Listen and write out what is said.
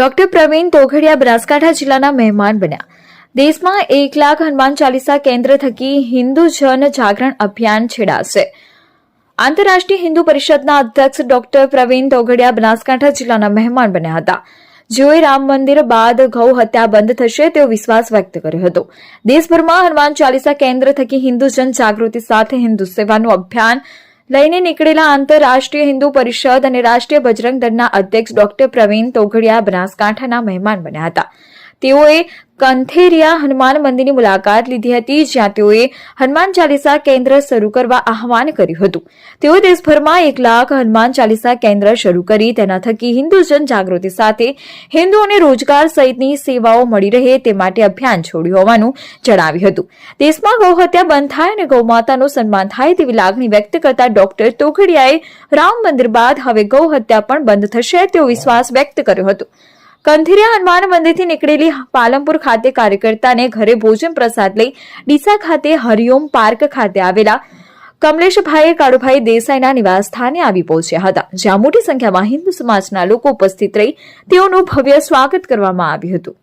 Doctor Pravin તોઘડિયા Banaskantha જિલ્લાના મહેમાન બન્યા. દેશમાં એક લાખ હનુમાન ચાલીસા કેન્દ્ર થકી હિન્દુ જન જાગરણ અભિયાન છેડાશે. આંતરરાષ્ટ્રીય હિન્દુ પરિષદના અધ્યક્ષ ડોક્ટર પ્રવીણ તોઘડિયા બનાસકાંઠા જિલ્લાના મહેમાન બન્યા હતા. જેઓએ રામ મંદિર બાદ ગૌ હત્યા બંધ થશે તેવો વિશ્વાસ વ્યક્ત કર્યો હતો. દેશભરમાં હનુમાન ચાલીસા કેન્દ્ર થકી હિન્દુ જન જાગૃતિ સાથે હિન્દુ સેવાનું અભિયાન લઈને નીકળેલા આંતરરાષ્ટ્રીય હિન્દુ પરિષદ અને રાષ્ટ્રીય બજરંગ દળના અધ્યક્ષ ડોક્ટર પ્રવીણ તોઘડિયા બનાસકાંઠાના મહેમાન બન્યા હતા. તેઓએ કંથેરિયા હનુમાન મંદિરની મુલાકાત લીધી હતી, જ્યાં તેઓએ હનુમાન ચાલીસા કેન્દ્ર શરૂ કરવા આહવાન કર્યું હતું. તેઓએ દેશભરમાં એક લાખ હનુમાન ચાલીસા કેન્દ્ર શરૂ કરી, તેના થકી હિન્દુ જનજાગૃતિ સાથે હિન્દુઓને રોજગાર સહિતની સેવાઓ મળી રહે તે માટે અભિયાન છોડ્યું હોવાનું જણાવ્યું હતું. દેશમાં ગૌહત્યા બંધ થાય અને ગૌમાતાનું સન્માન થાય તેવી લાગણી વ્યક્ત કરતા ડોક્ટર તોગડિયાએ રામ મંદિર બાદ હવે ગૌહત્યા પણ બંધ થશે તેવો વિશ્વાસ વ્યક્ત કર્યો હતો. કંથિરિયા હનુમાન મંદિરથી નીકળેલી પાલનપુર ખાતે કાર્યકર્તાને ઘરે ભોજન પ્રસાદ લઈ ડીસા ખાતે હરિઓમ પાર્ક ખાતે આવેલા કમલેશભાઈએ કાળુભાઈ દેસાઈના નિવાસ સ્થાને આવી પહોંચ્યા હતા, જ્યાં મોટી સંખ્યામાં હિન્દુ સમાજના લોકો ઉપસ્થિત રહી તેઓનું ભવ્ય સ્વાગત કરવામાં આવ્યું હતું.